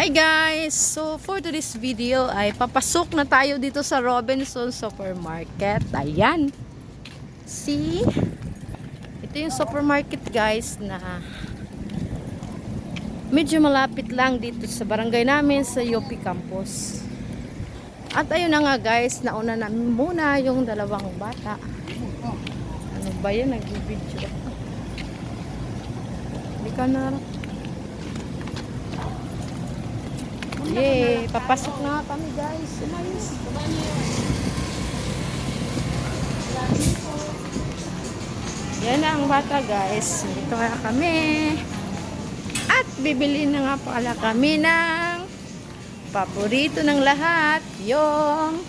Hi guys! So for today's video ay papasok na tayo dito sa Robinson Supermarket. Ayan. See? Ito yung supermarket guys na medyo malapit lang dito sa barangay namin sa UP Campus. At ayun na nga guys, nauna namin muna yung dalawang bata. Ano ba yan? Nag-video. Hindi ka na Yay! Papasok na kami guys. Umayos. Yan na ang bata guys. Dito na kami. At bibili na nga pala kami ng paborito ng lahat. Yung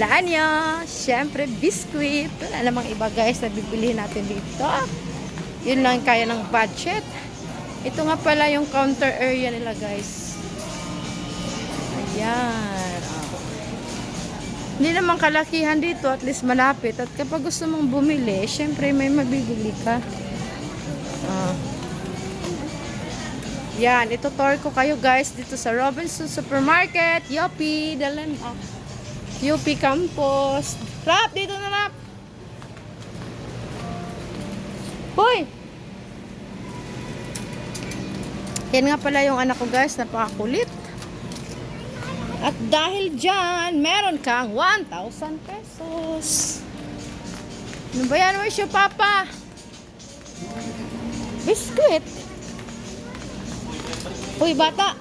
laan nyo. Siyempre, biskuit. Wala namang iba guys na bibili natin dito. Yun lang kaya ng budget. Ito nga pala yung counter area nila guys. Ayan. Oh. Hindi naman kalakihan dito, at least malapit. At kapag gusto mong bumili, syempre may mabibili ka. Ah. Yan, ito tour ko kayo guys dito sa Robinson Supermarket, Yopi, Dalan, ah, UP Campus. Rap, dito na rap. Hoy! Yan nga pala yung anak ko guys, napakakulit. At dahil dyan, meron kang 1,000 pesos. Ano ba yan? Where's your papa? Biscuit. Uy, bata.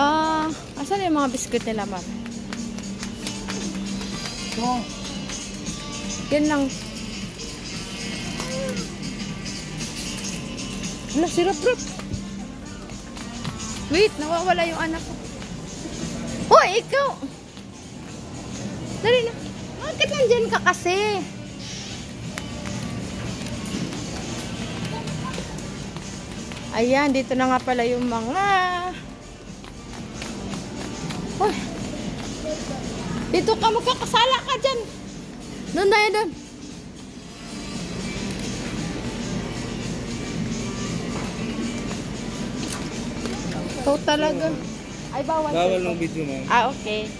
Ah, asan yung mga biscuit nila, ma'am? Yan lang. Ano, sirap-rap. Wait, nawawala yung anak ko. Hoy, ikaw! Dali na. Bakit nandyan ka kasi? Ayan, dito na nga pala yung mga... Hoy! Dito ka, magkakasala ka dyan. Doon tayo doon. Ikaw talaga. Ay, bawal. Bawal ng video, ma'am. Ah, okay.